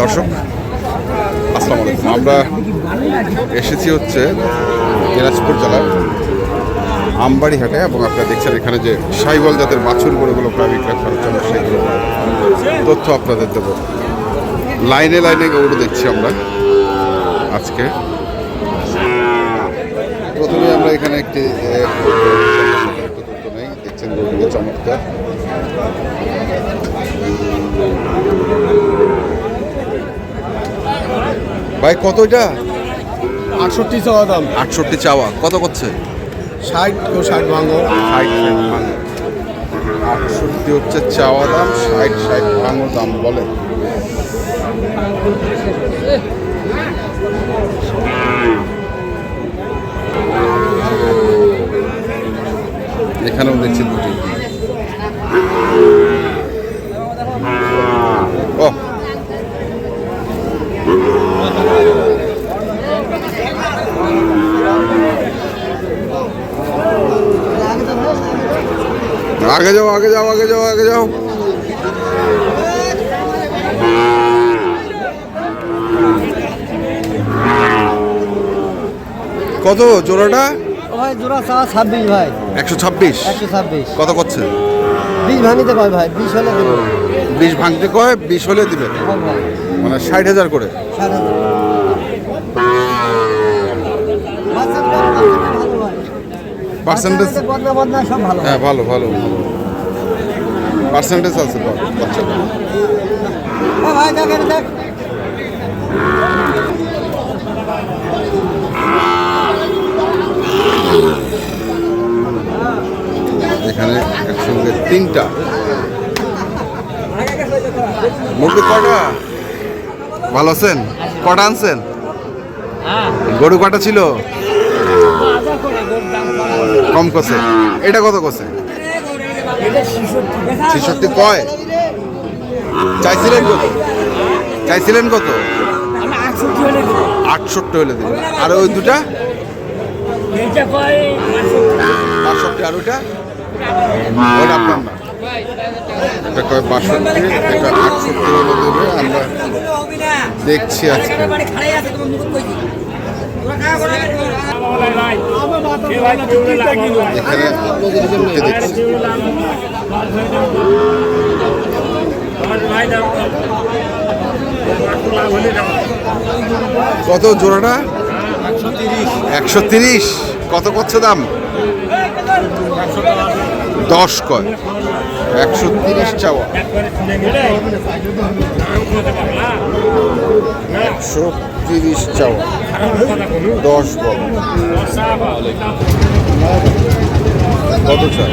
দর্শক, আসসালামু আলাইকুম। আমরা এসেছি হচ্ছে দিনাজপুর জেলার আমবাড়ি হাটে এবং আপনারা দেখছেন এখানে যে সাইবল জাতের বাছুর গরুগুলো প্রায় বিক্রয় করার জন্য সেগুলো তথ্য আপনাদের দেবো। লাইনে লাইনে গরু দেখছি আমরা আজকে। প্রথমে আমরা এখানে একটি দেখছেন গরুগুলো চমৎকার। ভাই কত এটা? আটষট্টি চাওয়া দাম। আটষট্টি চাওয়া। কত করছে? ষাট ও ষাট ভাঙো। ষাট ষাট ভাঙো। আটষট্টি হচ্ছে চাওয়া দাম ষাট ষাট ভাঙো দাম বলে। এখানেও দেখছি দুটি। আগে যাও আগে যাও আগে যাও আগে যাও। কত জোড়াটা? ভাই জোড়া চা ছাব্বিশ ভাই। একশো ছাব্বিশ? একশো ছাব্বিশ। কত করছে? বিশ ভাঙিতে কয় ভাই? বিশ হলে দেবো। বিশ ভাঙতে কয় বিশ হলে দিবে। মানে ষাট হাজার করে। পার্সেন্টেজ হ্যাঁ ভালো ভালো। পার্সেন্টেজ আছে দেখ এখানে একসঙ্গে তিনটা। মুরগি কটা ভালো আছেন? কটা আনছেন? গরু কটা ছিল? কম কছে এটা কত কছে ছেষট্টি। কয়? চাইছিলেন কত? চাইছিলেন কত? আটষট্টি হলে দিন আর ওই দুটা? বাষট্টি। আর ওইটা? ওটা আপনার না এটা কয় বাষট্টি? এটা আটষট্টি হলে দেবে। আমরা দেখছি আজকে। কত জোড়াটা? একশো তিরিশ। কত করছে দাম? দশ কয়। একশো তিরিশ চাওয়া। একশো তিরিশ চাওয়া। দশ বল। কত চাই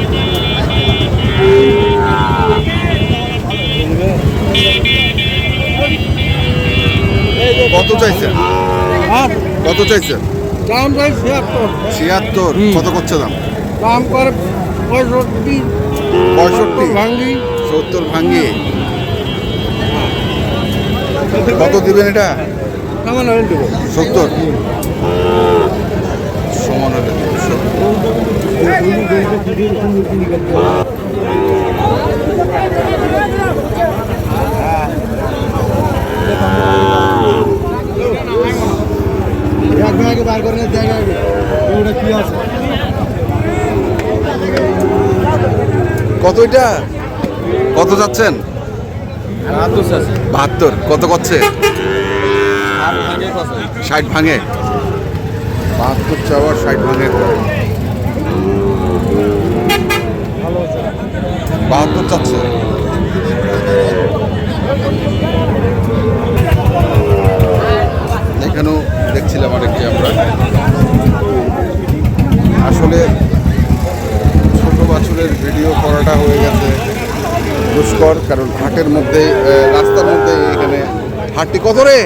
কত চাইছেন? কত চাইছেন? দাম ভাই ছিয়াত্তর। ছিয়াত্তর। কত করছে দাম? দাম করে পঁয়ষট্টি পঁয়ষট্টি। ভাঙ্গি। সত্তর ভাঙ্গি। কত দিবেন এটা? কেমন হলে দেবো। সত্তর? সমান হলে সত্তর। এক ভাগে বার করে নিয়ে জায়গা ওটা কি আছে কত এটা? কত যাচ্ছেন? বাহাত্তর। কত করছে ষাট ভাঙে। বাহাত্তর চাওয়ার ষাট ভাঙে। বাহাত্তর চাচ্ছে। হাটটি কত রে?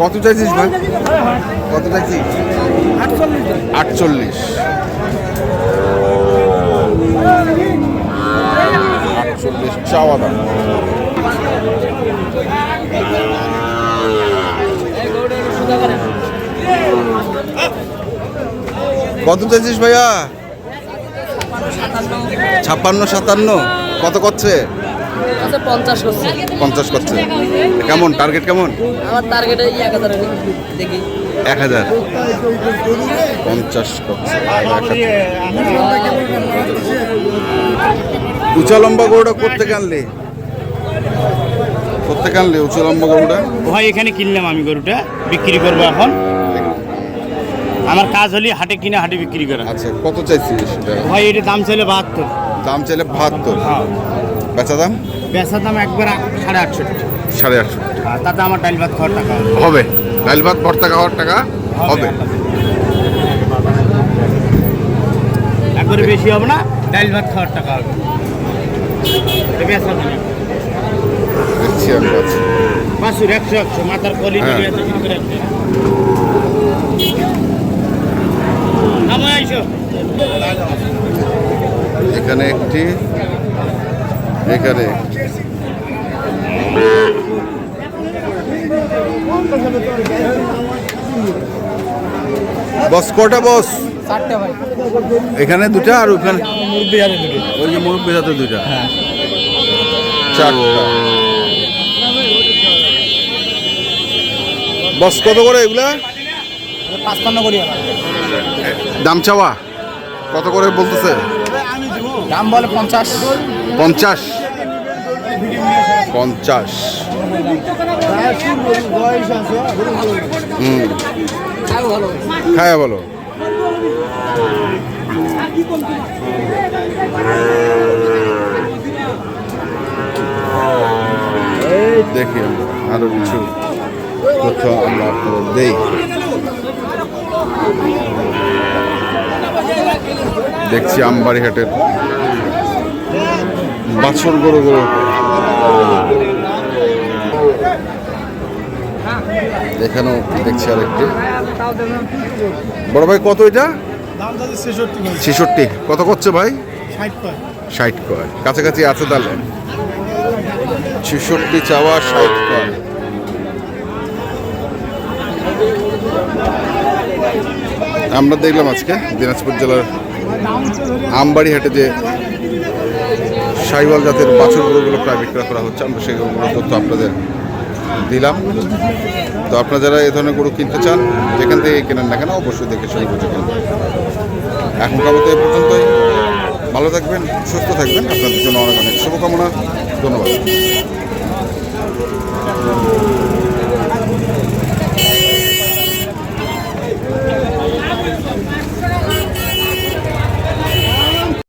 কত চাইছিস ভাই? কত চাইছিস? আটচল্লিশ। আটচল্লিশ, চাওয়া দাম। কত চাইছিস ভাইয়া? ছাপ্পান্ন সাতান্ন? কত করছে? আচ্ছা পঞ্চাশ করছে। পঞ্চাশ করছে। কেমন? টার্গেট কেমন? আমার টার্গেটে এক হাজার দেখি। এক হাজার। পঞ্চাশ করছে। উঁচা লম্বা গরুটা করতে আনলে? করতে আনলে উঁচা লম্বা গরুটা? ভাই এখানে কিনলাম আমি গরুটা। বিক্রি করব এখন। আমার কাজ হলে হাটে কিনে হাটে বিক্রি করা। আচ্ছা কত চাইছিস সেটা? ভাই এটার দাম ছিল বাহাত্তর। দাম চাইলে বাহাত্তর। হ্যাঁ। বেচা দাম? বেচার দাম একবার সাড়ে আটষট্টি সাড়ে আটশো আর তাতে আমার ডাইল ভাত খাওয়ার টাকা হবে। ডাল ভাত ভর্তা খাওয়ার টাকা হবে একবারে বেশি হবে না ডাইল ভাত খাওয়ার টাকা হবে। এটা দাম। দেখছি আমি আচ্ছা। পাঁচশো একশো একশো। মাথার কলি হ্যাঁ। করে এখানে একটি এখানে। বস কটা বস? এখানে দুটা আর ওখানে? ওই যে মুরব্বী হাতে দুটা। চারটা। বস কত করে এগুলা? পাঁচপান্ন করি দাম চাওয়া? কত করে বলতেছে? দাম বলে পঞ্চাশ। পঞ্চাশ? পঞ্চাশ। হুম। খাও বলো দেখি আমরা আরও কিছু তথ্য আমরা আপনাদের দেই দেখছি আমবাড়ি হাটের বাছর গরুগুলো এখানেও দেখছি আরেকটি। বড় ভাই, কত এটা? ছেষট্টি। কত করছে ভাই? ষাট কয়। কাছাকাছি আছে তাহলে। ছেষট্টি চাওয়া ষাট কয়। আমরা দেখলাম আজকে দিনাজপুর জেলার আমবাড়ি হাটে যে সাইওয়াল জাতের বাছুর গরুগুলো প্রায় বিক্রয় করা হচ্ছে, আমরা সেই গরুগুলোর তথ্য আপনাদের দিলাম। তো আপনারা যারা এ ধরনের গরু কিনতে চান, যেখান থেকে কেনেন না কেন অবশ্যই দেখে শুনে বুঝে কিনবেন এখনকার মতো এ পর্যন্তই। ভালো থাকবেন, সুস্থ থাকবেন। আপনাদের জন্য অনেক অনেক শুভকামনা। ধন্যবাদ।